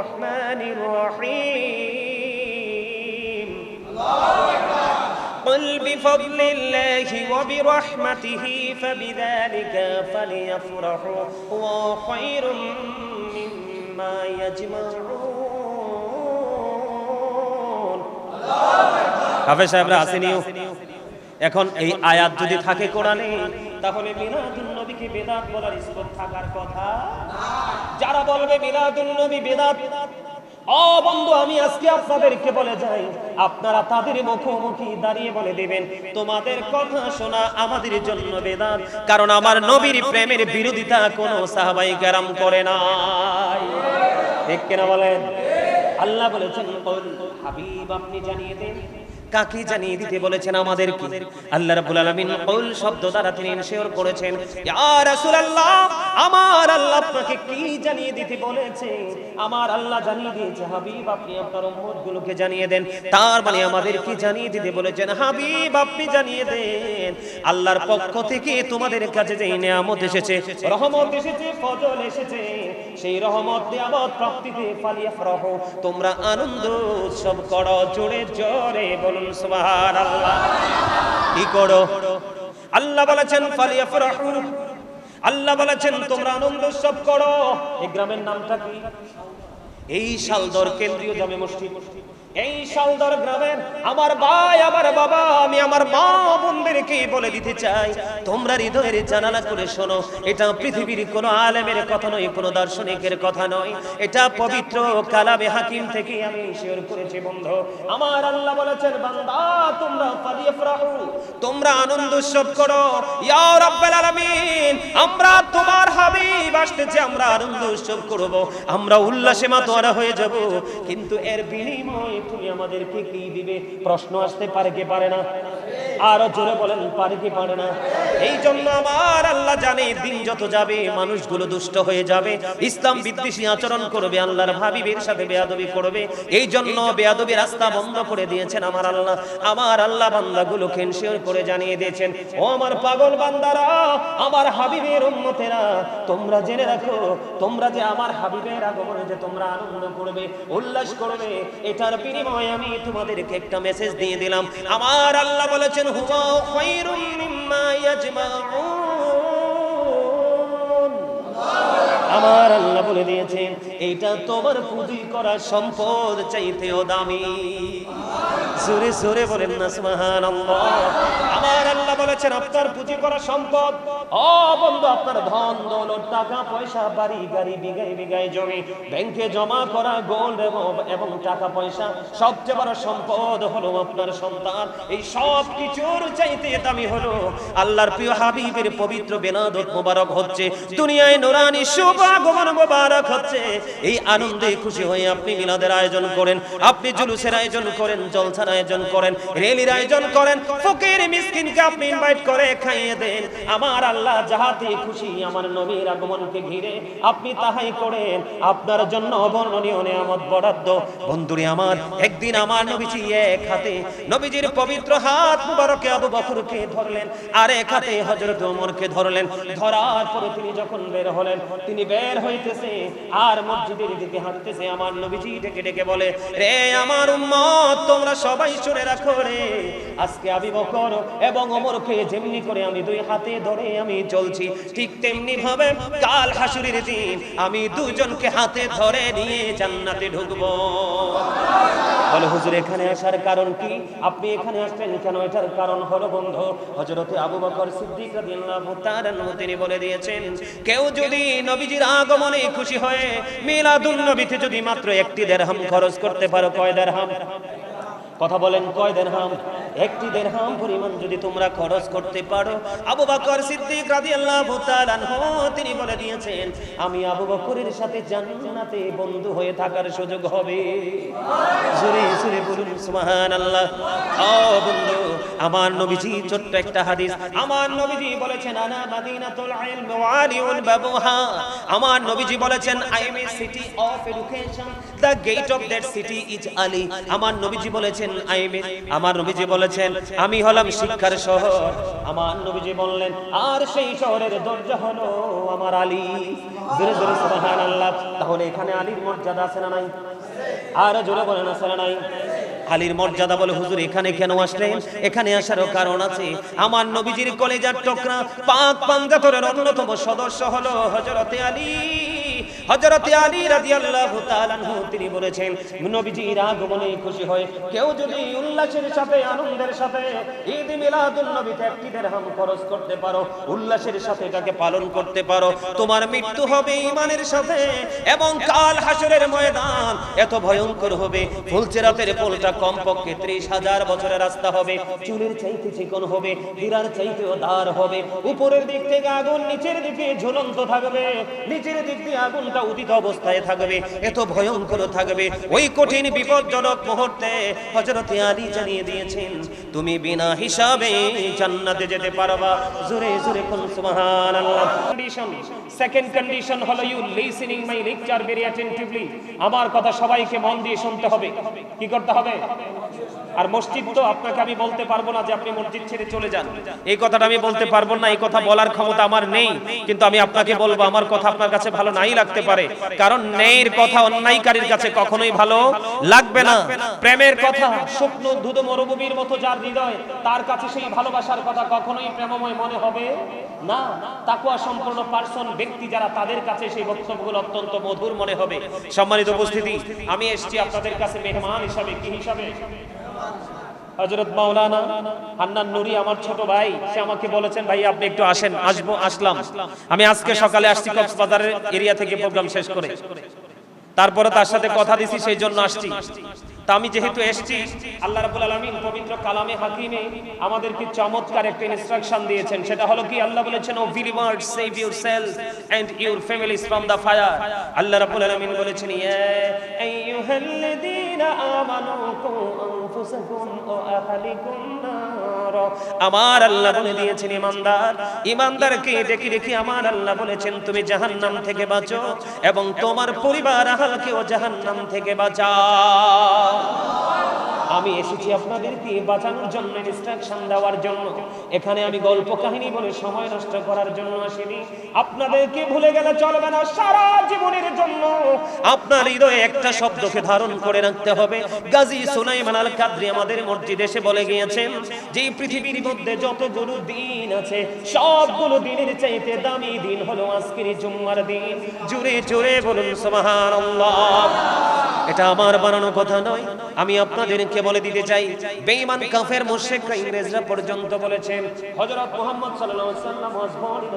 الرحمن الرحيم قل بفضل الله وبرحمته فبذلك فليفرحوا هو خير مما يجمعون হাফেজ সাহেবরা আসেনিও এখন এই আয়াত যদি থাকে কোরআনে তাহলে মিলাদুন নবীকে বেদাত বলার স্কোপ থাকার কথা। যারা বলবে মিলাদুন নবী বেদাত ও বন্ধু আমি আজকে আপনাদেরকে বলে যাই আপনারা তাদের মুখোমুখি দাঁড়িয়ে বলে দিবেন তোমাদের কথা শোনা আমাদের জন্য বেদাত কারণ আমার নবীর প্রেমের বিরোধিতা কোনো সাহাবাই কেরাম করে নাই। ঠিক কিনা বলেন? আল্লাহ বলেছেন "কুল হাবিব আপনি জানিয়ে দেন। কাকে জানিয়ে দিতে বলেছেন আমাদের আল্লাহ রাব্বুল আলামিন কৌল শব্দ দ্বারা তিনি ইনশিওর করেছেন, ইয়া রাসূলুল্লাহ, আমার আল্লাহ আপনাকে কি জানিয়ে দিতে বলেছে? আমার আল্লাহ জানিয়ে দিয়েছে, হাবিব আপনি আপনার উম্মতগুলোকে জানিয়ে দেন। তার মানে আমাদের কি জানিয়ে দিতে বলেছেন, হাবিব আপনি জানিয়ে দেন। আল্লাহর পক্ষ থেকে তোমাদের কাছে যে নিয়ামত এসেছে, রহমত এসেছে, ফজল এসেছে। সেই রহমত, নিয়ামত, প্রাপ্তিতে ফালিয়া ফরহ তোমরা আনন্দ উৎসব করো, জোরে জোরে বলুন, সুবহানাল্লাহ। কি করো? আল্লাহ বলেছেন, ফালিয়াফরাহু। আল্লাহ বলেছেন, তোমরা আনন্দ উৎসব করো। এই গ্রামের নামটা কি? এই শালদর কেন্দ্রীয় জামে মসজিদ। এই শালদর গ্রামের আমার ভাই, আমার বাবা, আমি আমার মা বোনদেরকে বলে দিতে চাই। তোমরা হৃদয়ের জানালা করে শোনো। এটা পৃথিবীর কোনো আলেমের কথা নয়, কোনো দার্শনিকের কথা নয়। এটা পবিত্র কালামে হাকিম থেকে আমি শেয়ার করেছি, বন্ধু। আমার আল্লাহ বলেছেন, বান্দা, তোমরা ফালিয়াফরাহু, তোমরা আনন্দ উৎসব করো। ইয়া রাব্বাল আলামিন, আমরা তোমার হাবিব আসতেছে, আমরা আনন্দ উৎসব করব। আমরা উল্লাসে মাতোয়ারা হয়ে যাব। কিন্তু এর বিনিময়ে তুমি আমাদেরকে কি দিবে? প্রশ্ন আসতে পারে কে পারে না? আরও জোরে বলেন, পারে কি পারে না? এই জন্য আমার আল্লাহ জানে, দিন যত যাবে, মানুষগুলো দুষ্ট হয়ে যাবে। ইসলাম বিদ্বেষী আচরণ করবে, আল্লাহর হাবিবের সাথে বেয়াদবি করবে। এই জন্য বেয়াদবি রাস্তা বন্ধ করে দিয়েছেন আমার আল্লাহ। আমার আল্লাহ বান্দাগুলো খেনশিওর করে জানিয়ে দিয়েছেন, ও আমার পাগল বান্দারা, আমার হাবিবের উম্মতেরা, তোমরা জেনে রাখো, তোমরা যে আমার হাবিবের আগমনে যে তোমরা আনন্দ করবে, উল্লাস করবে, এটার বিনিময়ে আমি তোমাদেরকে একটা মেসেজ দিয়ে দিলাম। আমার আল্লাহ বলেছেন আমার আল্লাহ বলে দিয়েছেন, এইটা তোমার পুঁজি করা সম্পদ চাইতেও দামি। সুরে সুরে বলেন না আমার আল্লাহ বলেছেন, আপনার পুঁজি করা সম্পদ ও বন্ধু, আপনার ধন দৌলত, টাকা পয়সা, বাড়ি, গাড়ি, বিঘায় বিঘায় জমি, ব্যাংকে জমা করা গোল্ড এবং টাকা পয়সা, সবচেয়ে বড় সম্পদ হলো আপনার সন্তান। এই সব কিছুর চাইতে দামি হলো আল্লাহর প্রিয় হাবিবের পবিত্র বেনাদত মোবারক হচ্ছে, দুনিয়ায় নোরানি শুভ আগমন মোবারক হচ্ছে। এই আনন্দে খুশি হয়ে আপনি মিলাদের আয়োজন করেন, আপনি জুলুসের আয়োজন করেন, জলসার আয়োজন করেন, রেলির আয়োজন করেন, ফকির মিসকিনকে আপনি ইনভাইট করে খাইয়ে দেন। আমার আল্লাহ যাহাতে খুশি আমার নবীর আগমনকে ঘিরে আপনি তাহাই করেন। আপনার জন্য অবর্ণনীয় নিয়ামত বরাদ্দ। বন্ধুরে আমার, একদিন আমার নবীজি এক হাতে নবীজির পবিত্র হাত মুবারকে আবু বকরকে ধরলেন আর এক হাতে হযরত ওমরকে ধরলেন। ধরার পরে তিনি যখন বের হলেন, তিনি বের হইতেছে আর মসজিদের দিকে হাঁটতেছে। আমার নবীজি ডেকে ডেকে বলে, রে আমার উম্মত, তোমরা সবাই শুনে রাখো রে। আজকে আবি বকর এবং ওমরকে যেমনি করে আমি দুই হাতে ধরে আমি চলছি ঠিক তেমনি ভাবে কাল হাসুরের দিন আমি দুজনকে হাতে ধরে নিয়ে জান্নাতে ঢুকবো। বলে, হুজুর, এখানে আসার কারণ কি? আপনি এখানে আসলেন কেন? এটার কারণ হলো বন্ধু, হযরতে আবু বকর সিদ্দিক রাদিয়াল্লাহু তাআলা তিনি বলে দিয়েছেন, কেউ যদি নবীজির আগমনে খুশি হয়ে মিলাদুন নবীতে যদি মাত্র একটি দেরহাম খরচ করতে পারো, কয় দেরহাম কথা বলেন কয় দেরহাম একটি দেরহাম পরিমাণ যদি তোমরা খরচ করতে পারো। আবু বকর সিদ্দিক রাদিয়াল্লাহু তাআলা তিনি বলে দিয়েছেন, আমি আবু বকরের সাথে জান্নাতে বন্ধু হয়ে থাকার সুযোগ হবে। জোরে জোরে বলুন, সুবহানাল্লাহ। ও বন্ধু, আমার নবীজি ছোট্ট একটা হাদিস। আমার নবীজি বলেছেন, আনা মাদিনাতুল ইলম ওয়া আলিউল বাবুহা। আমার নবীজি বলেছেন I am a city of education the gate of that city is Ali আমার নবীজি বলেছেন আই এম আমার নবীজি বলেছেন, আমি হলাম শিক্ষার শহর। আমার নবীজি বললেন, আর সেই শহরের দরজা হলো আমার আলী। জোরে জোরে, সুবহানাল্লাহ। তাহলে এখানে আলীর মর্যাদা আছে না নাই? আর জোরে বলেন, আছে না নাই? আলীর মর্যাদা বলে, হুজুর, এখানে কেন আসলেন? এখানে আসারও কারণ আছে। আমার নবীজির কলেজার টকরা পাক পাঞ্জাতরের অন্যতম সদস্য হলো হযরতে আলী। আলী রাদিয়াল্লাহু তাআলা তিনি বলেছেন, নবীজির আগমনে খুশি কেউ যদি উল্লাসের সাথে, আনন্দের সাথে ঈদ মিলাদুন নবীতে একটি দিরহাম খরচ করতে পারো, উল্লাসের সাথে এটাকে পালন করতে পারো, তোমার মৃত্যু হবে ঈমানের সাথে এবং কাল হাসরের ময়দান এত ভয়ঙ্কর হবে, ফুলচেরাতের পোলটা কমপক্ষে ত্রিশ হাজার বছরের রাস্তা হবে, চুলের চাইতে চিকন হবে হীরার দার হবে, উপরের দিক থেকে আগুন, নিচের দিকে ঝুলন্ত থাকবে, নিচের দিক দিয়ে আগুনটা উদিত অবস্থায় থাকবে, এত ভয়ঙ্কর থাকবে। ওই কঠিন বিপজ্জনক মুহূর্তে হযরতে আলী জানিয়ে দিয়েছেন, তুমি বিনা হিসাবে জান্নাতে যেতে পারবা। জোরে জোরে কোন সুবহানাল্লাহ। কন্ডিশন সেকেন্ড কন্ডিশন হলো you listening my lecture very attentively আমার কথা সবাইকে মন দিয়ে শুনতে হবে। কি করতে হবে? আর মসজিদ তো আপনাকে আমি বলতে পারব না যে আপনি মসজিদ ছেড়ে চলে যান। এই কথাটা আমি বলতে পারব না, এই কথা বলার ক্ষমতা আমার নেই। কিন্তু আমি আপনাকে বলব, আমার কথা আপনার কাছে ভালো নাই লাগতে পারে। কারণ ন্যায়ের কথা অন্যায়কারীর কাছে কখনোই ভালো লাগবে না। প্রেমের কথা শুকনো দুধ মরুভূমির মতো যার হৃদয় তার কাছে সেই ভালোবাসার কথা কখনোই প্রেমময় মনে হবে না। তাকুয়া সম্পূর্ণ পার্সন ব্যক্তি যারা তাদের কাছে সেই বক্তব্যগুলো অত্যন্ত মধুর মনে হবে। সম্মানিত উপস্থিতি আমি এসেছি আপনাদের কাছে মেহমান হিসাবে কি হিসাবে? হজরত মাওলানা হান্নান নুরি, আমার ছোট ভাই, সে আমাকে বলেছেন, ভাই, আপনি একটু আসেন, আসব, আসলাম। আমি আজকে সকালে আসছি কক্সবাজারের এরিয়া থেকে প্রোগ্রাম শেষ করে। তারপরে তার সাথে কথা দিছি, সেই জন্য আসছি। তা আমি যেহেতু এসেছি আল্লাহ রাব্বুল আলামিন পবিত্র কালামে হাকিমে আমাদেরকে চমৎকার একটা ইনস্ট্রাকশন দিয়েছেন। সেটা হলো কি? আল্লাহ বলেছেন O believers save your yourself and your families from the fire Allah রাব্বুল আলামিন বলেছেন ইয়া আইয়ুহাল্লাযীনা আমানু কু আনফুসাকুম ওয়া আহলিকুম আমার আল্লাহ বলে দিয়েছেন ইমানদার ইমানদারকে ডেকে রেখে আমার আল্লাহ বলেছেন তুমি জাহান্নাম থেকে বাঁচো এবং তোমার পরিবার আহালকেও জাহান্নাম থেকে বাঁচাও। 何? আমি এসেছি আপনাদেরকে বাঁচানোর জন্য ইনস্ট্রাকশন দেওয়ার জন্য। এখানে আমি গল্প কাহিনী বলে সময় নষ্ট করার জন্য আসিনি। আপনাদেরকে ভুলে গেলে চলবে না, সারা জীবনের জন্য। আপনার হৃদয়ে একটা শব্দকে ধারণ করে রাখতে হবে। গাজী সুলাইমান আল কাদরি আমাদের মসজিদে এসে বলে গিয়েছেন যে, পৃথিবীর মধ্যে যতগুলো দিন আছে, সবগুলো দিনের চাইতে দামি দিন হলো আজকের জুম্মার দিন। জুড়ে জুড়ে বলুন, সুবহানাল্লাহ। এটা আমার বানানো কথা নয়। আমি আপনাদেরকে মধ্যে বলে দিতে চাই, বেঈমান কাফের মুশরিকরা ইংরেজরা পর্যন্ত বলেছেন, হযরত মুহাম্মদ সাল্লাল্লাহু আলাইহি ওয়াসাল্লাম was born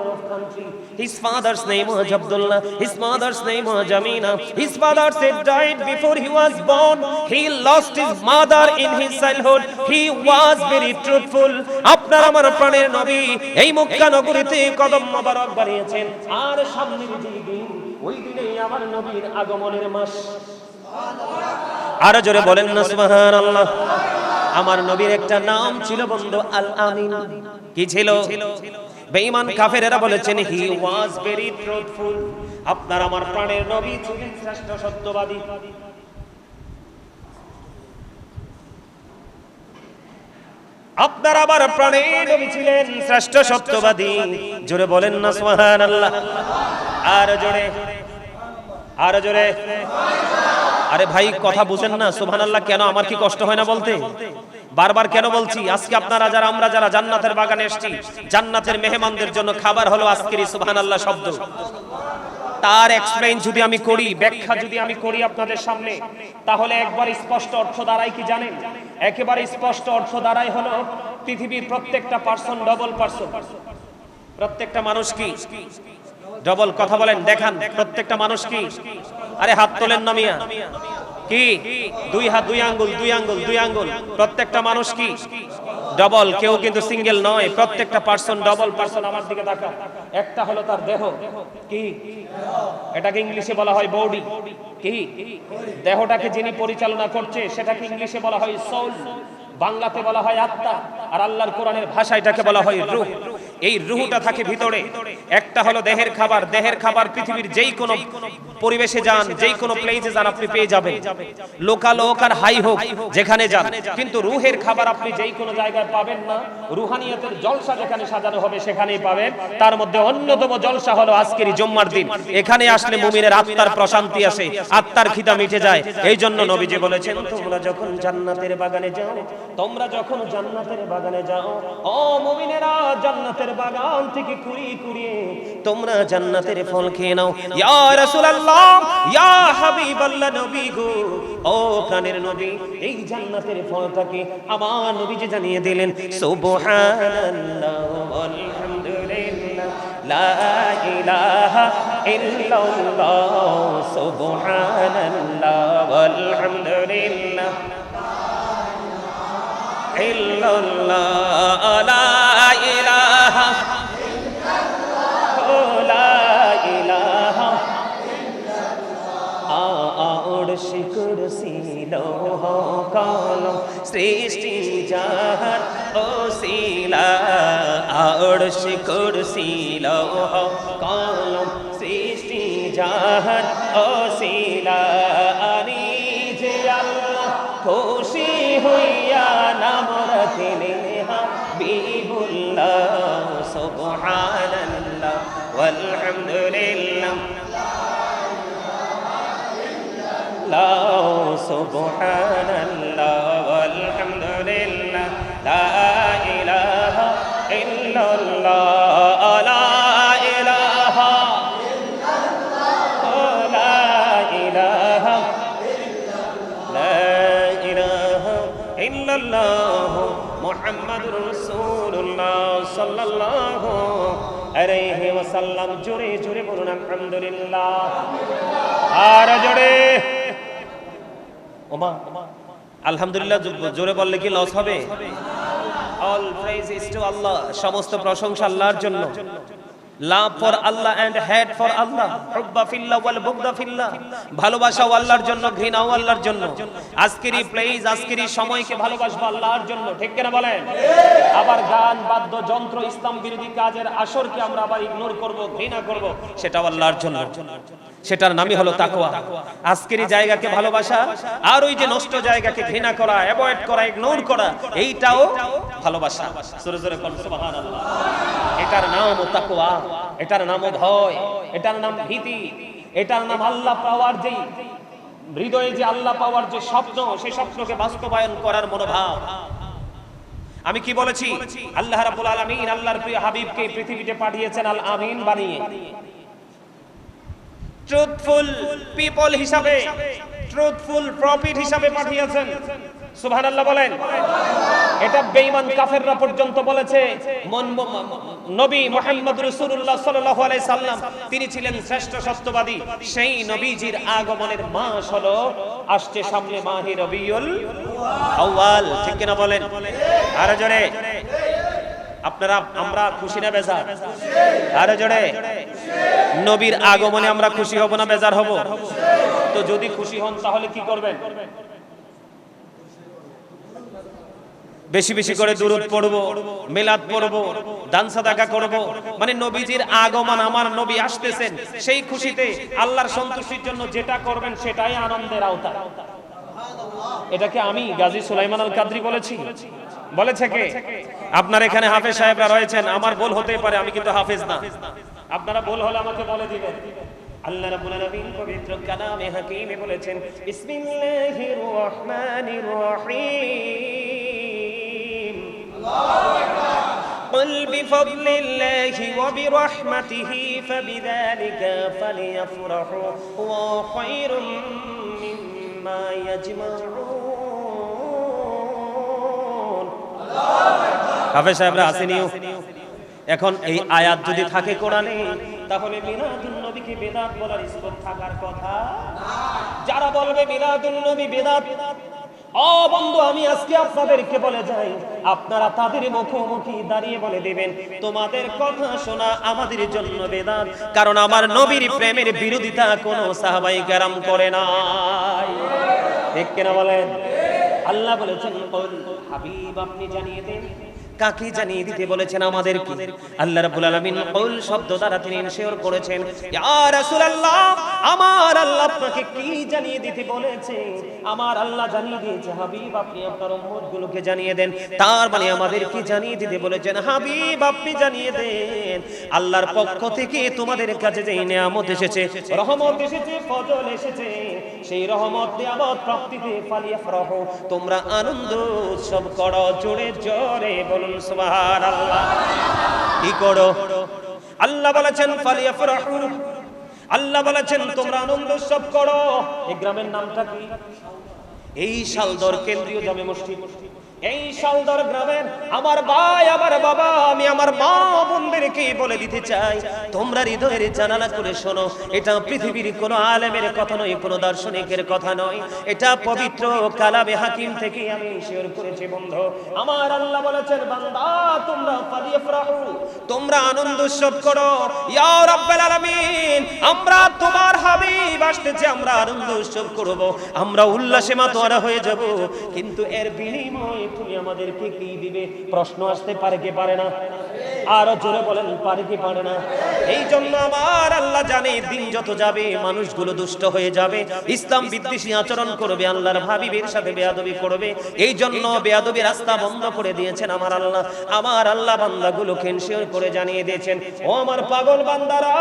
in his father's name was Abdullah his mother's name was Amina his father said died before he was born he lost his mother in his very truthful আপনার আমার প্রাণের নবী এই মক্কা নগরীতে কদম মোবারক বাড়িয়েছেন আর সামনের দিন, ওই দিনেই আমার নবীর আগমনের মাস। আরও জোরে বলেন না, সুবহানাল্লাহ। আমার নবীর একটা নাম ছিল বন্ধু আল আমিন কি ছিল? বেঈমান কাফেরেরা বলেছেন হি ওয়াজ ভেরি ট্রুথফুল আপনার আমার প্রাণের নবী ছিলেন শ্রেষ্ঠ সত্যবাদী। আপনার আবার প্রাণের নবী ছিলেন শ্রেষ্ঠ সত্যবাদী। জোরে বলেন না, সুবহানাল্লাহ। আর জোরে। আর জোরে। আরে ভাই, কথা বুঝেন না, সুবহানাল্লাহ, কেন আমার কি কষ্ট হয় না বলতে? বারবার কেন বলছি, আজকে আপনারা যারা, আমরা যারা জান্নাতের বাগানে এসেছি, জান্নাতের মেহমানদের জন্য খাবার হলো আজকের এই সুবহানাল্লাহ শব্দ। তার এক্সপ্লেইন যদি আমি করি, ব্যাখ্যা যদি আমি করি আপনাদের সামনে, তাহলে একবার স্পষ্ট অর্থ দাঁড়ায় কি জানেন? একেবারে স্পষ্ট অর্থ দাঁড়ায় হলো পৃথিবীর প্রত্যেকটা পার্সন ডবল পার্সন প্রত্যেকটা মানুষ কি? ডবল কথা বলেন, দেখান প্রত্যেকটা মানুষ কি? আরে হাত তোলেন না মিয়া। কি? দুই হাত, দুই আঙ্গুল দুই আঙ্গুল দুই আঙ্গুল। প্রত্যেকটা মানুষ কি? ডবল, কেউ কিন্তু সিঙ্গেল নয়। প্রত্যেকটা পার্সন ডবল পার্সন আমার দিকে তাকা একটা হলো তার দেহ। কি? এটাকে ইংলিশে বলা হয় বডি। কি? দেহটাকে যিনি পরিচালনা করছে, সেটাকে ইংলিশে বলা হয় সোল বাংলাতে বলা হয় আত্মা। আর আল্লাহর কোরআনের ভাষা এটাকে বলা হয় রূহ। এই রুহুটা থাকে ভিতরে। একটা হলো দেহের খাবার দেহের খাবার পৃথিবীর যেই কোনো পরিবেশে যান যেই কোনো প্লেসে যান, আপনি পেয়ে যাবেন। লোকাল হোক আর হাই হোক, যেখানে যান। কিন্তু রুহের খাবার আপনি যেই কোনো জায়গায় পাবেন না, রুহানিয়তের জলসা যেখানে সাজানো হবে সেখানেই পাবেন। তার মধ্যে অন্যতম জলসা হলো আজকের জুম্মার দিন। এখানে আসলে মুমিনের আত্মার প্রশান্তি আসে, আত্মার খিদা মিটে যায়। এই জন্য নবীজি বলেছেন, তোমরা যখন জান্নাতের বাগানে যাও, তোমরা যখন জান্নাতের বাগানে যাও, ও মুমিনেরা, জান্নাতের বাগান থেকে কুড়ি কুড়িয়ে তোমরা জান্নাতের ফল খেয়ে নাও। ইয়া রাসূলুল্লাহ, ইয়া হাবিবাল্লাহ নবী গো। ও নবী, এই জান্নাতের ফলটাকে আমার নবীজি জানিয়ে দিলেন, সুবহানাল্লাহ, আলহামদুলিল্লাহ, লা ইলাহা ইল্লাল্লাহ, সুবহানাল্লাহ, আলহামদুলিল্লাহ ইলাহা লা ইলাহা আড়শ কুরসি লৌহ কলম সৃষ্টি জাহান ও শিলা আড়শ কুরসি লৌহ কলম সৃষ্টি জাহান ও শিলা আনি যে আল্লাহ খুশি হইয়া নাম إله إلا سبحان الله والحمد لله لا سبحان الله والحمد لله لا إله إلا الله لا إله إلا الله لا إله إلا الله لا إله إلا الله সাল্লাল্লাহু আলাইহি ওয়াসাল্লাম জোরে জোরে বলুন, আলহামদুলিল্লাহ। আর জোরে। ওমা আলহামদুলিল্লাহ জোরে বললে কি লস হবে? All praise is to Allah সমস্ত প্রশংসা আল্লাহর জন্য। Love for Allah and hate for Allah. হুব্বা ফিল্লাহ ওয়াল বুগদা ফিল্লাহ ভালোবাসা আল্লাহর জন্য ঘৃণা আল্লাহর জন্য। এই সময়কে ভালোবাসবো আল্লাহর জন্য। ঠিক কিনা বলেন? আবার গান বাদ্য যন্ত্র ইসলাম বিরোধী কাজের আসরকে আমরা আবার ইগনোর করব, ঘৃণা করব, সেটাও আল্লাহর জন্য। সেটার নামই হলো তাকওয়া। আজকের এই জায়গাকে ভালোবাসা আর ওই যে নষ্ট জায়গাকে ঘৃণা করা, অ্যাভয়েড করা ইগনোর করা, এইটাও ভালোবাসা। জোরে জোরে কোন সুবহানাল্লাহ। এটার নাম তাকওয়া, এটার নাম ভয়, এটার নাম ভীতি, এটার নাম আল্লাহ পাওয়ার যেই হৃদয়ে যে আল্লাহ পাওয়ার যে স্বপ্ন সেই স্বপ্নকে বাস্তবায়ন করার মনোভাব। আমি কি বলেছি? আল্লাহ রাব্বুল আলামিন আল্লাহর প্রিয় হাবিবকে পৃথিবীতে পাঠিয়েছেন আল আমিন বানিয়ে। ট্রুথফুল পিপল হিসাবে ট্রুথফুল প্রফিট হিসাবে পাঠিয়েছেন। সুবহানাল্লাহ বলেন। এটা বেঈমান কাফেররা পর্যন্ত বলেছে। নবী মুহাম্মদ রাসূলুল্লাহ সাল্লাল্লাহু আলাইহি সাল্লাম, তিনি ছিলেন শ্রেষ্ঠ সত্যবাদী। সেই নবীজির আগমনের মাস হলো, আসছে সামনে মাহে রবিউল আউয়াল। ঠিক কিনা বলেন? আরও জোরে। আপনারা, আমরা খুশি না বেজার? আরও জোরে। নবীর আগমনে আমরা খুশি হব না বেজার হব? তো যদি খুশি হন, তাহলে কি করবেন? বেশি বেশি করে দুরুদ পড়ব, মেলাদ পড়ব, দান সাদাকা করব। মানে নবীজির আগমন, আমার নবী আসতেছেন, সেই খুশিতে আল্লাহর সন্তুষ্টির জন্য যেটা করবেন, সেটাই আনন্দের আওতা এটাকে আমি গাজী সুলাইমান আল কাদরি বলেছি বলেছে কে আপনার এখানে হাফেজ সাহেবরা রয়েছেন আমার ভুল হতে পারে আমি কিন্তু হাফেজ না আপনারা ভুল হলে আমাকে বলে দিবেন আল্লাহ রাব্বুল আলামিন পবিত্র কালামে হাকিমে বলেছেন বিসমিল্লাহির রহমানির রহিম قل بفضل الله وبرحمته فبذلك فليفرحوا هو خير مما يجمعون হাফেজ সাহেবরা আসেনিও এখন এই আয়াত যদি থাকে কোরআনে তাহলে মিলাদুন নবীকে বেদাত বলার ইসবত থাকার কথা যারা বলবে মিলাদুন নবী বেদাত ও আমি আজকে আপনাদেরকে বলে যাই, আপনারা তাদের মুখোমুখি দাঁড়িয়ে বলে তোমাদের কথা শোনা আমাদের জন্য বেদাত, কারণ আমার নবীর প্রেমের বিরোধিতা কোনো সাহাবাই গ্যারাম করে নাই। ঠিক কেনা বলেন? আল্লাহ বলেছেন হাবিব, আপনি জানিয়ে দেন কাকে জানিয়ে দিতে বলেছেন আমাদের কি আল্লাহ রাব্বুল আলামিন কৌল শব্দ দ্বারা তিনি ইনশিওর করেছেন, ইয়া রাসূলুল্লাহ, আমার আল্লাহ আপনাকে কি জানিয়ে দিতে বলেছে? আমার আল্লাহ জানিয়ে দিয়েছে, হাবিব, আপনি আপনার উম্মতগুলোকে জানিয়ে দেন। তার মানে আমাদের কি জানিয়ে দিতে বলেছেন? হাবিব, আপনি জানিয়ে দেন। আল্লাহর পক্ষ থেকে তোমাদের কাছে যে নিয়ামত এসেছে, রহমত এসেছে, ফজল এসেছে, সেই রহমত নিয়ামত প্রাপ্তিতে ফালিয়াফরাহ, তোমরা আনন্দ উৎসব করো, জোরে জোরে বলুন, সুবহানাল্লাহ। কি করো? আল্লাহ বলেছেন, ফালিয়াফরাহু। আল্লাহ বলেছেন, তোমরা আনন্দ উৎসব করো। এই গ্রামের নামটা কি? এই শালদর কেন্দ্রীয় জামে মসজিদ। এই শালদর গ্রামের আমার ভাই, আমার বাবা, আমি আমার মা বোনদেরকে বলে দিতে চাই? তোমরা হৃদয়ের জানালা করে শোনো, এটা পৃথিবীর কোন আলেমের কথা নয়, কোন দার্শনিকের কথা নয়। এটা পবিত্র কালামে হাকিম থেকে আমি শেয়ার করেছি, বন্ধু। আমার আল্লাহ বলেছেন, বান্দা, তোমরা ফালিয়াফরাহু তোমরা আনন্দ উৎসব করো। ইয়া রাব্বাল আলামিন, আমরা তোমার হাবিব, আসতেছে আমরা আনন্দ উৎসব করব। আমরা উল্লাসে মাতোয়ারা হয়ে যাব। কিন্তু এর বিনিময়ে তুমি আমাদেরকে কি দিবে? প্রশ্ন আসতে পারে কে পারে না? আরও জোরে বলেন, পারে কি পারে না? এই জন্য আমার আল্লাহ জানে, দিন যত যাবে, মানুষগুলো দুষ্ট হয়ে যাবে। ইসলাম বিদ্বেষী আচরণ করবে, আল্লাহর ভাবিবের সাথে বেয়াদবি করবে। এই জন্য বেয়াদবি রাস্তা বন্ধ করে দিয়েছেন আমার আল্লাহ। আমার আল্লাহ বান্দাগুলো কেনশিওর করে জানিয়ে দিয়েছেন, ও আমার পাগল বান্দারা,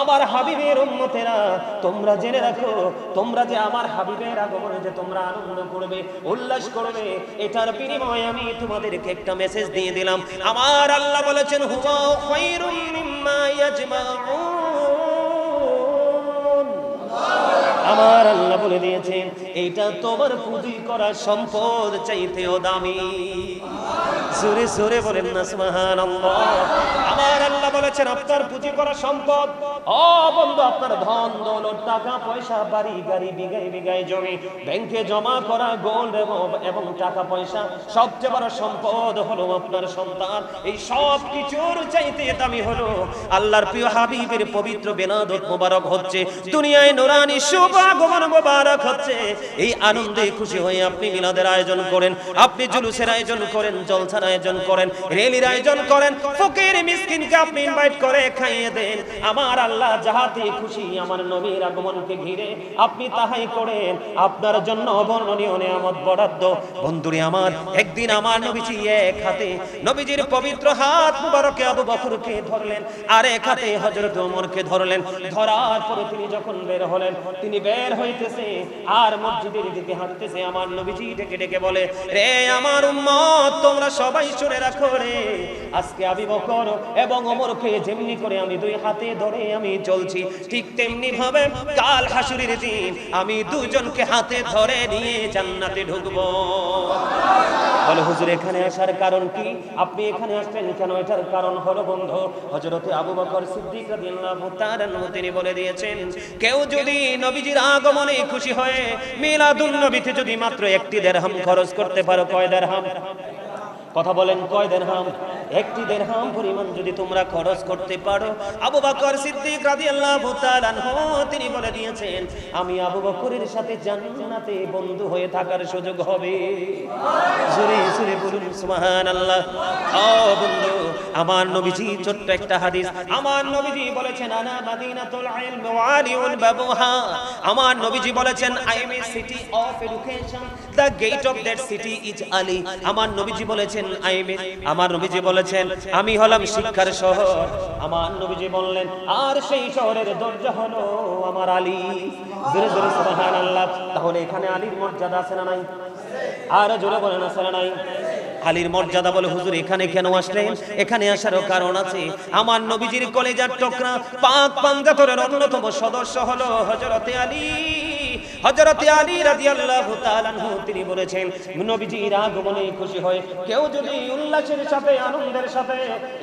আমার হাবিবের উম্মতেরা, তোমরা জেনে রাখো, তোমরা যে আমার হাবিবের আগমনে যে তোমরা আনন্দ করবে, উল্লাস করবে, এটার বিনিময়ে আমি তোমাদেরকে একটা মেসেজ দিয়ে দিলাম। আমার আল্লাহ বলেছেন আমার আল্লাহ বলে দিয়েছেন এইটা তোমার পুঁজি করা সম্পদ চাইতেও দামি। সুরে সুরে বলেন না, সুবহানাল্লাহ। আমার আল্লাহ বলেছেন, আপনার পুঁজি করা সম্পদ। ও বন্ধু, আপনার ধন, দৌলত, টাকা, পয়সা, বাড়ি, গাড়ি, বিঘায় বিঘায় জমি, ব্যাংকে জমা করা গোল্ড এবং টাকা পয়সা, সবচেয়ে বড় সম্পদ হলো আপনার সন্তান। এই সব কিছুর চাইতে দামি হলো আল্লাহর প্রিয় হাবিবের পবিত্র বেনাদত মোবারক হচ্ছে, দুনিয়ায় নোরানি শুভ আগমন মোবারক হচ্ছে। এই আনন্দে খুশি হয়ে আপনি মিলাদের আয়োজন করেন, আপনি জুলুসের আয়োজন করেন, জলসার আয়োজন করেন, রেলির আয়োজন করেন, ফকির মিসকিনকে আপনি ইনভাইট করে খাইয়ে দেন। আমার আল্লাহ যাহাতে খুশি, আমার নবীর আগমনকে ঘিরে আপনি তাহাই করেন। আপনার জন্য অবর্ণনীয় নিয়ামত বরাদ্দ। বন্ধুরে আমার, একদিন আমার নবীজি এক হাতে নবীজির পবিত্র হাত মুবারকে আবু বকরকে ধরলেন আর এক হাতে হযরত ওমরকে ধরলেন। ধরার পরে তিনি যখন বের হলেন, তিনি বের হইতেছে আর মসজিদের দিকে হাঁটতেছে। আমার নবীজি ডেকে ডেকে বলে, রে আমার উম্মত, তোমরা সবাই শুনে রাখো রে। আজকে আবি বকর এবং ওমরকে যেমনি করে আমি দুই হাতে ধরে আমি চলছি, ঠিক তেমনি ভাবে কাল হাসুরির দিন আমি দুজনকে হাতে ধরে নিয়ে জান্নাতে ঢুকবো। বলে, হুজুর, এখানে আসার কারণ কি? আপনি এখানে আসবেন কেন? এটার কারণ হলো বন্ধু, হযরতে আবু বকর সিদ্দিক রাদিয়াল্লাহু তাআলা তিনি বলে দিয়েছেন, কেউ যদি নবীজির আগমনে খুশি হয়ে মিলাদুন নবীতে যদি মাত্র একটি দেরহাম খরচ করতে পারো, কয় দেরহাম কথা বলেন কয় দেরহাম? একটি দেরহাম পরিমাণ যদি তোমরা খরচ করতে পারো। আবু বকর সিদ্দিক রাদিয়াল্লাহু তাআলা তিনি বলে দিয়েছেন, আমি আবু বকরের সাথে জান্নাতে বন্ধু হয়ে থাকার সুযোগ হবে। জোরে জোরে বলুন, সুবহানাল্লাহ। ও বন্ধু, আমার নবীজি ছোট্ট একটা হাদিস। আমার নবীজি বলেছেন, আনা মাদিনাতুল ইলম ওয়া আলিউল বাবুহা। আমার নবীজি বলেছেন I am a city of education the gate of that city is Ali আমার নবীজি বলেছেন আই এম আমার নবীজি বলেছেন, আমি হলাম শিক্ষার শহর। আমার নবীজি বললেন, আর সেই শহরের দরজা হলো আমার আলী। জোরে জোরে সুবহানাল্লাহ। তাহলে এখানে আলীর মর্যাদা আছে না নাই? আর জোরে বলেন, আছে না নাই? আলীর মর্যাদা বলে হুজুর, এখানে কেন আসলেন? এখানে আসারও কারণ আছে। আমার নবীজির কলেজার টকরা পাক পাঞ্জাতরের অন্যতম সদস্য হলো হযরতে আলী। হযরতে আলী রাদিয়াল্লাহু তাআলা তিনি বলেছেন, নবীজির আগমনে খুশি হয়ে কেউ যদি উল্লাসের সাথে, আনন্দের সাথে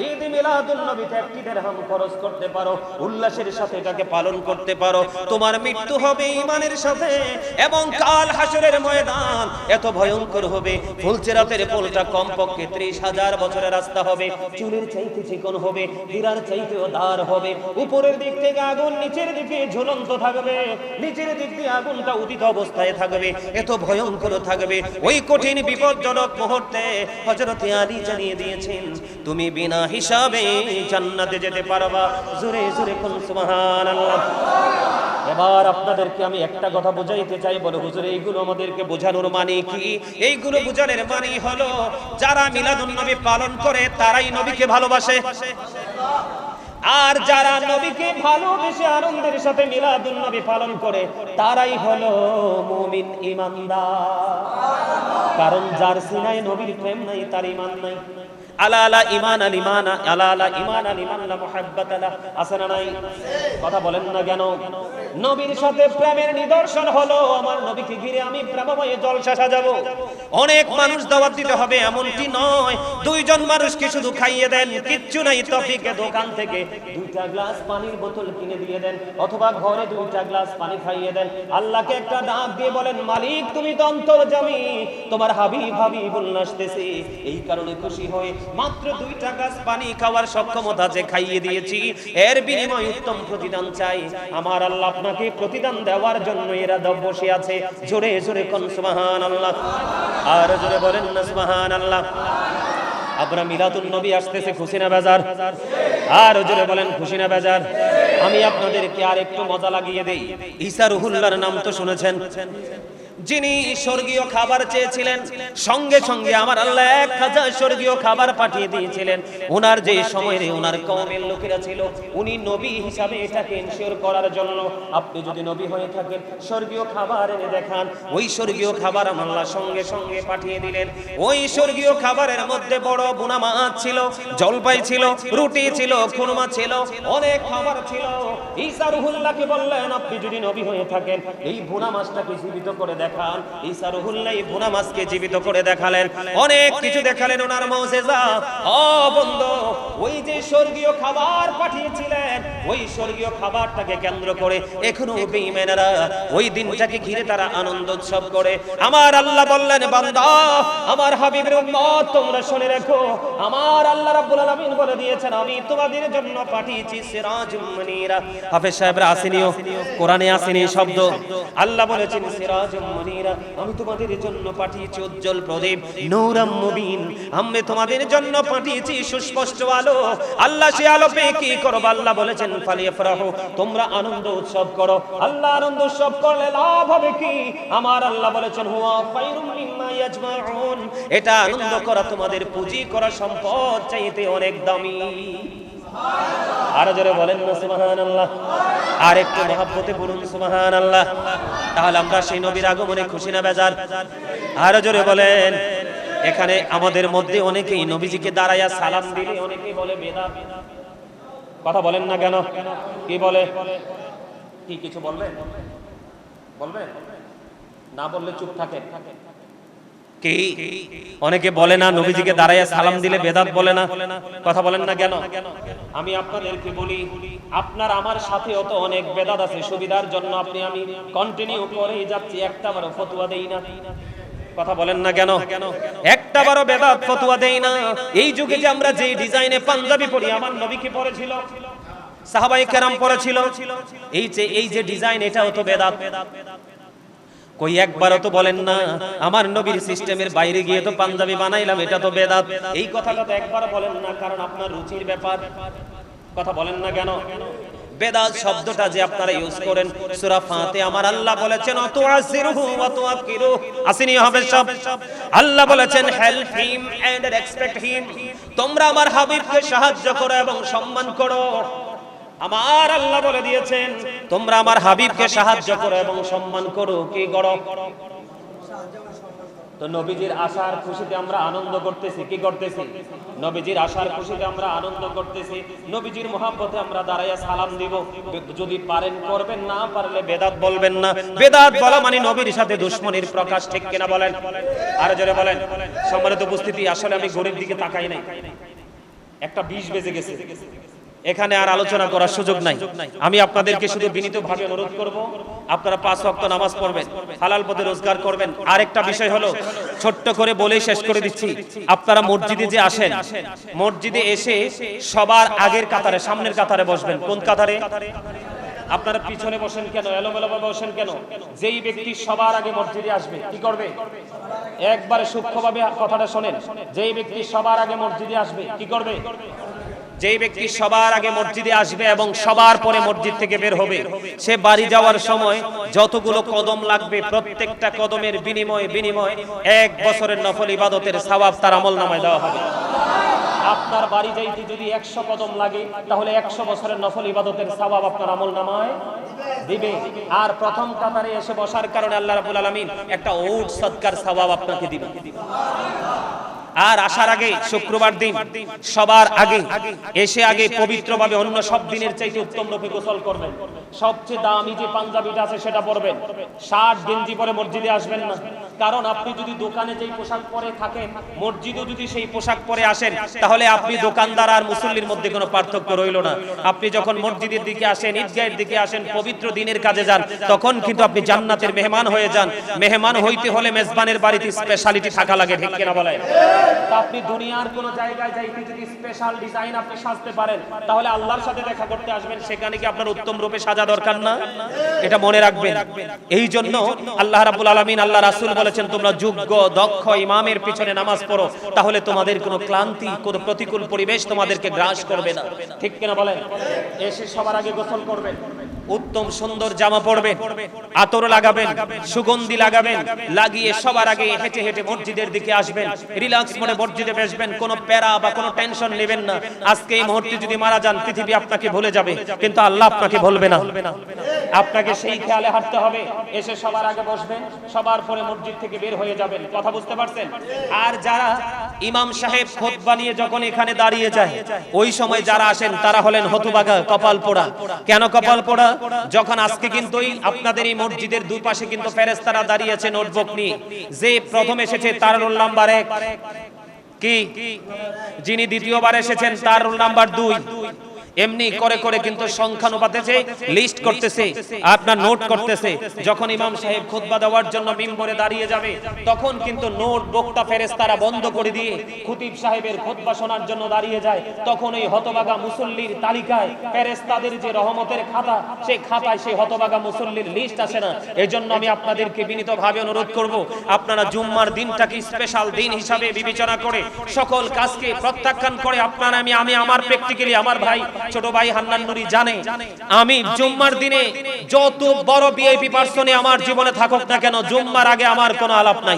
ঈদ মিলাদুন নবীতে একটি দিরহাম খরচ করতে পারো, উল্লাসের সাথে এটাকে পালন করতে পারো, তোমার মৃত্যু হবে ঈমানের সাথে এবং কাল হাসরের ময়দান এত ভয়ঙ্কর হবে, ফুলচেরাতের পোলটা কমপক্ষে ত্রিশ হাজার বছরের রাস্তা হবে, চুলের চাইতে চিকন হবে, হীরার চাইতেও দার হবে, উপরের দিক থেকে আগুন নিচের দিকে ঝুলন্ত থাকবে, নিচের দিক দিয়ে আগুনটা আগুনটা উদিত অবস্থায় থাকবে, এত ভয়ঙ্কর থাকবে। ওই কঠিন বিপজ্জনক মুহূর্তে হযরত আলী জানিয়ে দিয়েছেন, তুমি বিনা হিসাবে জান্নাতে যেতে পারবা। জোরে জোরে কোন সুবহানাল্লাহ। এবার আপনাদেরকে আমি একটা কথা বুঝাইতে চাই, বলে, হুজুর, এইগুলো আমাদেরকে বোঝানোর মানে কি? এইগুলো বোঝানোর মানে হলো, যারা মিলাদুন নবী পালন করে, তারাই নবীকে ভালোবাসে। আর যারা নবীকে ভালোবেসে আনন্দের সাথে মিলাদুল নবী পালন করে, তারাই হলো মুমিন ইমানদার। কারণ যার সিনায় নবীর প্রেম নাই, তার ইমান নাই। আলা আলা ইমান আল আলা আলা ইমান আল ইমান আছে না নাই? কথা বলেন না কেন? নবীর সাথে প্রেমের নিদর্শন হলো, আমার নবীকে ঘিরে আমি প্রেমময় জলসা সাজাবো। অনেক মানুষ দাওয়াত দিতে হবে, এমনটি নয়। দুইজন মানুষকে শুধু খাইয়ে দেন, কিচ্ছু নাই, তফিকে দোকান থেকে দুইটা গ্লাস পানির বোতল কিনে দিয়ে দেন, অথবা ঘরে দুইটা গ্লাস পানি খাইয়ে দেন। আল্লাহকে একটা ডাক দিয়ে বলেন, মালিক, তুমি তো অন্তর্জামী, তোমার হাবিব হাবিবুল নাচতেছে। এই কারণে খুশি হয়ে মাত্র দুইটা গ্লাস পানি খাওয়ার সক্ষমতা যে খাইয়ে দিয়েছি, এর বিনিময় উত্তম প্রতিদান চাই। আমার আল্লাহ আপনাকে প্রতিদান দেওয়ার জন্য এরা দব বসে আছে। জোরে জোরে কোন সুবহান আল্লাহ আর জোরে বলেন না সুবহান আল্লাহ আপনারা মিলাতুন নবী আসতেছে খুশি না বেজার। আর জোরে বলেন খুশি না বেজার। আমি আপনাদেরকে আর একটু মজা লাগিয়ে দেই। ঈসা রুহুল্লাহর নাম তো শুনেছেন। যিনি স্বর্গীয় খাবার চেয়েছিলেন, সঙ্গে সঙ্গে আমার আল্লাহ এক হাজার স্বর্গীয় খাবার পাঠিয়ে দিয়েছিলেন। ওনার যে সময়ে ওনার কমের লোকেরা ছিল, উনি নবী হিসাবে এটাকে এনশিওর করার জন্য, আপনি যদি নবী হয়ে থাকেন, স্বর্গীয় খাবার এনে দেখান। ওই স্বর্গীয় খাবার আমার সঙ্গে সঙ্গে পাঠিয়ে দিলেন। ওই স্বর্গীয় খাবারের মধ্যে বড় বুনা মাছ ছিল, জলপাই ছিল, রুটি ছিল, খুরমা ছিল, অনেক খাবার ছিল। ঈসা রুহুল্লাহকে বললেন, আপনি যদি নবী হয়ে থাকেন, এই বুনা মাছটাকে জীবিত করে দেখান। ঈসা রুহুল্লাহ মাছকে জীবিত করে দেখালেন। অনেক কিছু দেখালেন ওনার ও বন্ধু, ওই যে স্বর্গীয় খাবার পাঠিয়েছিলেন, ওই স্বর্গীয় খাবারটাকে কেন্দ্র করে এখনও বেঈমানেরা ওই দিনটাকে ঘিরে তারা আনন্দ উৎসব করে। আমার আল্লাহ বললেন, বান্দা, আমার হাবিবের উম্মত, তোমরা শুনে রাখো। আমার আল্লাহ রাব্বুল আলামিন বলে দিয়েছেন, আমি তোমাদের জন্য পাঠিয়েছি সিরাজুম হাফেজ সাহেবরা আসেনিও, কোরআনে আসেনি শব্দ। আল্লাহ বলেছেন আমি তোমাদের জন্য পাঠিয়েছি উজ্জ্বল প্রদীপ মুবিন। আমি তোমাদের জন্য পাঠিয়েছি সুস্পষ্ট আলো। আল্লাহ সে আলো পেয়ে কি করো আল্লাহ বলেছেন তোমরা আনন্দ উৎসব করো। আল্লাহ আনন্দ উৎসব করলে লাভ হবে কি? আমার আল্লাহ বলেছেন, হুয়া মিম্মা ইয়াজমাউন। এটা আনন্দ করা তোমাদের, পুঁজি করা সম্পদ চাইতে অনেক দামি। আরও জোরে বলেন না, সুবহানাল্লাহ। আর একটু মহাব্বতে বলুন সুবহানাল্লাহ। তাহলে আমরা সেই নবীর আগমনে খুশি না বেজার? আরও জোরে বলেন। এখানে আমাদের মধ্যে অনেকেই নবীজিকে দাঁড়াইয়া সালাম দিলে, অনেকেই বলে, বেদা কথা বলেন না কেন? কি বলে? কি কিছু বলবে বলবে না বললে চুপ থাকেন। কি? অনেকে বলে না, নবীজিকে দাঁড়াইয়া সালাম দিলে বেদাত বলে না। কথা বলেন না কেন? আমি আপনাদেরকে বলি, আপনার আমার সাথে অত অনেক বেদাত আছে, সুবিধার জন্য আপনি আমি কন্টিনিউ করেই যাচ্ছি একটা বারো ফতুয়া দেই না। কথা বলেন না কেন? বেদাত ফতুয়া দেই না। এই যে আমরা ডিজাইনে পাঞ্জাবি পরি, আমার এই যে এই যে ডিজাইন এটাও তো বেদাত। কই একবারও তো বলেন না, আমার নবীর সিস্টেমের বাইরে গিয়ে তো পাঞ্জাবি বানাইলাম, এটা তো বেদাত। এই কথাটা তো একবার বলেন না, কারণ আপনার রুচির ব্যাপার। কথা বলেন না কেন? বেদাত শব্দটা যে আপনারা ইউজ করেন, সূরা ফাতে আমার আল্লাহ বলেছেন অত আসিরহু ওয়া তুআকিরু আসেনি হবে সব। আল্লাহ বলেছেন help him and respect him তোমরা আমার হাবিবকে সাহায্য করো এবং সম্মান করো। আমার আল্লাহ বলে দিয়েছেন, তোমরা আমার হাবিবকে সাহায্য করো এবং সম্মান করো। কি করো? তো নবীজির আশার খুশিতে আমরা আনন্দ করতেছি, কি করতেছি? নবীজির আশার খুশিতে আমরা আনন্দ করতেছি, নবীজির মহাব্বতে আমরা দাঁড়াইয়া সালাম দিব। যদি পারেন করবেন, না পারলে বেদাত বলবেন না। বেদাত বলা মানে নবীর সাথে দুশ্মনীর প্রকাশ, ঠিক কিনা বলেন? আর জোরে বলেন। সম্মানিত উপস্থিতি, আসলে আমি গরিব দিকে তাকাই নাই। একটা বিষ বেজে গেছে। এখানে আর আলোচনা করার সুযোগ নাই। আমি আপনাদেরকে শুধু বিনীতভাবে অনুরোধ করব, আপনারা পাঁচ ওয়াক্ত নামাজ পড়বেন, হালাল পথে রোজগার করবেন। আরেকটা বিষয় হলো, ছোট্ট করে বলে শেষ করে দিচ্ছি, আপনারা মসজিদে যে আসেন, মসজিদে এসে সবার আগের কাতারে, সামনের কাতারে বসবেন। কোন কাতারে? আপনারা পিছনে বসেন কেন? এলোমেলো ভাবে বসেন কেন? যেই ব্যক্তি সবার আগে মসজিদে আসবে, কি করবে? একবারে সূক্ষ্মভাবে কথাটা শোনেন। যেই ব্যক্তি সবার আগে মসজিদে আসবে, কি করবে? যেই ব্যক্তি সবার আগে মসজিদে আসবে এবং সবার পরে মসজিদ থেকে বের হবে, সে বাড়ি যাওয়ার সময় যতগুলো কদম লাগবে, প্রত্যেকটা কদমের বিনিময়ে বিনিময়ে এক বছরের নফল ইবাদতের সওয়াব তার আমল নামায় দেওয়া হবে। আপনার বাড়ি যাইতে যদি একশো কদম লাগে, তাহলে একশো বছরের নফল ইবাদতের সওয়াব আপনার আমল নামায় দিবে। আর প্রথম কাতারে এসে বসার কারণে আল্লাহ রাব্বুল আলামিন একটা ওট সৎকার সওয়াব আপনাকে দিবে আর আসার আগে শুক্রবার দিন, সবার আগে, এসে আগে পবিত্রভাবে অন্য সব দিনের চাইতে উত্তম রূপে গোসল করবেন। সবচেয়ে দামি যে পাঞ্জাবিটা আছে সেটা পরবেন। শার্ট গেঞ্জি পরে মসজিদে আসবেন না। কারণ আপনি যদি দোকানে যেই পোশাক পরে থাকেন, মসজিদও যদি সেই পোশাক পরে আসেন, তাহলে আপনি দোকানদার আর মুসল্লির মধ্যে কোনো পার্থক্য রইল না। আপনি যখন মসজিদের দিকে আসেন, ঈদগাহের দিকে আসেন, পবিত্র দিনের কাজে যান, তখন কিন্তু আপনি জান্নাতের মেহমান হয়ে যান। মেহমান হইতে হলে মেজবানের বাড়িতে স্পেশালিটি থাকা লাগে, ঠিক কিনা বলে তা আপনি দুনিয়ার কোন জায়গায় যাইতে যদি স্পেশাল ডিজাইন আপনি সাজতে পারেন, তাহলে আল্লাহর সাথে দেখা করতে আসবেন, সেখানে কি আপনার উত্তম রূপে সাজা দরকার না? এটা মনে রাখবেন। এই জন্য আল্লাহ রাব্বুল আলামিন, আল্লাহ রাসূল বলেছেন, তোমরা যোগ্য, দক্ষ ইমামের পিছনে নামাজ পড়ো, তাহলে তোমাদের কোনো ক্লান্তি, কোনো প্রতিকূল পরিবেশ তোমাদেরকে গ্রাস করবে না। ঠিক কিনা বলেন? এসে সবার আগে গোসল করবেন। উত্তম সুন্দর জামা পরবেন, আতর লাগাবেন, সুগন্ধি লাগাবেন, লাগিয়ে সবার আগে হেঁটে হেঁটে মসজিদের দিকে আসবেন, রিল্যাক্স মনে মসজিদে বসবেন, কোনো প্যারা বা কোনো টেনশন নেবেন না। আজকে এই মুহূর্তে যদি মারা যান, পৃথিবী আপনাকে ভুলে যাবে, কিন্তু আল্লাহ আপনাকে ভুলবে না। আপনাকে সেই খেয়ালে হাঁটতে হবে, এসে সবার আগে বসবেন, সবার পরে মসজিদ থেকে বের হয়ে যাবেন। কথা বুঝতে পারছেন? আর যারা ইমাম সাহেব খোতবা নিয়ে যখন এখানে দাঁড়িয়ে যায়, ওই সময় যারা আসেন, তারা হলেন হতুবাগা কপাল পোড়া। কেন কপাল পোড়া? যখন আজকে কিন্তু আপনাদের এই মসজিদের দুই পাশে কিন্তু ফেরেস্তারা দাঁড়িয়েছে নোটবুক নিয়ে। যে প্রথম এসেছে, তার রোল নাম্বার এক। কি? যিনি দ্বিতীয়বার এসেছেন তার রোল নাম্বার দুই। এমনি করে করে কিন্তু সংখ্যানুপাতে যে লিস্ট করতেছে আপনার নোট করতেছে যখন ইমাম সাহেব খুতবা দেওয়ার জন্য মিম্বরে দাঁড়িয়ে যাবে তখন কিন্তু নোট বক্তা ফেরেস্তারা বন্ধ করে দিয়ে খুতিব সাহেবের খুতবা শোনার জন্য দাঁড়িয়ে যায়। তখন ওই হতবাগা মুসল্লির তালিকায় ফেরেস্তাদের যে রহমতের খাতা সেই খাতায় সেই হতবাগা মুসল্লির লিস্ট আসে না। এজন্য আমি আপনাদেরকে বিনীতভাবে অনুরোধ করব আপনারা জুম্মার দিনটাকে স্পেশাল দিন হিসাবে বিবেচনা করে সকল কাজকে প্রত্যাখ্যান করে আপনারা আমি আমি আমার প্র্যাকটিক্যালি আমার ভাই ছোট ভাই হান্নান নুরি জানে আমি জুম্মার দিনে যত বড় বিআইপি পার্সনে আমার জীবনে থাকুক না কেন জুম্মার আগে আমার কোনো আলাপ নাই।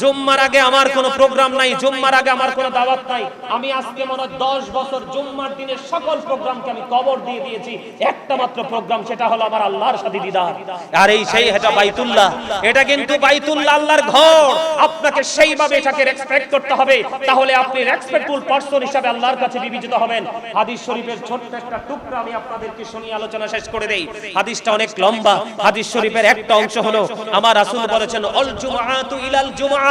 জুম্মার আগে আমার কোনো প্রোগ্রাম নাই, জুম্মার আগে আমার কোনো দাওয়াত নাই। আমি আজকে মনে হয় দশ বছর জুম্মার দিনের সকল প্রোগ্রামকে আমি কবর দিয়ে দিয়েছি। একটা মাত্র প্রোগ্রাম, সেটা হলো আমার আল্লাহর সাথে দিদার। আর এই সেই এটা বাইতুল্লাহ। এটা কিন্তু বাইতুল্লাহ আল্লাহর ঘর। আপনাকে সেইভাবে এটাকে রেসপেক্ট করতে হবে। তাহলে আপনি রেসপেক্টফুল পারসন হিসাবে আল্লাহর কাছে বিবেচিত হবেন। হাদিস শরীফের ছোট্ট একটা টুকরা আমি আপনাদেরকে শুনিয়ে আলোচনা শেষ করে দেই। হাদিসটা অনেক লম্বা। হাদিস শরীফের একটা অংশ হলো, আমার রাসূল বলেছেন, অল জুমআতু ইলাল জুমআ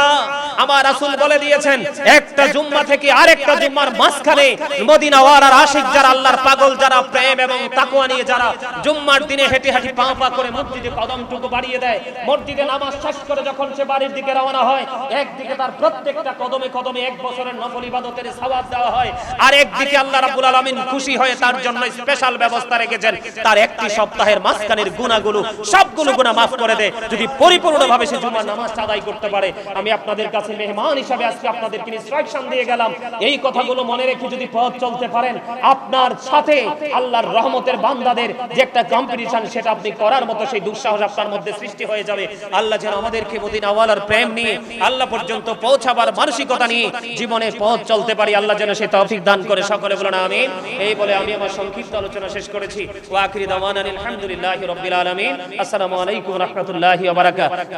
আমার রাসূল বলে দিয়েছেন, একটা জুম্মা থেকে আরেকটা জুম্মার মাঝখানে মদিনা ওয়ালার আশিক যারা, আল্লাহর পাগল যারা, প্রেম এবং নিয়ে যারা জুম্মার দিনে হেঁটে পা পা করে মসজিদে কদমটুকু বাড়িয়ে দেয়। মসজিদে নামাজ শেষ করে যখন সে বাড়ির দিকে রওনা হয়, একদিকে তার প্রত্যেকটা কদমে কদমে এক বছরের নফল ইবাদতের সওয়াব দেওয়া হয়, আর একদিকে আল্লাহ রাব্বুল আলামিন খুশি হয়ে তার জন্য স্পেশাল ব্যবস্থা রেখেছেন। তার একটি সপ্তাহের মাঝখানের গুনাহগুলো সবগুলো গুনাহ মাফ করে দেয়। যদি পরিপূর্ণভাবে সে জুমার নামাজ আদায় করতে পারে আমি আপনাদের কাছে মেহমান হিসাবে আজকে আপনাদেরকে ইনস্ট্রাকশন দিয়ে গেলাম। এই কথাগুলো মনে রেখে যদি পথ চলতে পারেন, আপনার সাথে আল্লাহর রহমতের বান্দাদের যে একটা কম্পিটিশন সেটা আপনি করার মতো সেই দুঃসাহস আপনার মধ্যে সৃষ্টি হয়ে যাবে। আল্লাহ যেন আমাদেরকে মদিনাওয়ালার প্রেম নিয়ে, আল্লাহ পর্যন্ত পৌঁছাবার মানসিকতা নিয়ে জীবনে পথ চলতে পারি, আল্লাহ যেন সে তৌফিক দান করে। সকলে বলেন, আমিন। এই বলে আমি আমার সংক্ষিপ্ত আলোচনা শেষ করেছি। ওয়া আখিরি দাওয়ানা আলহামদুলিল্লাহি রাব্বিল আলামিন। আসসালামু আলাইকুম রাহমাতুল্লাহি ওয়া বারাকাতুহু।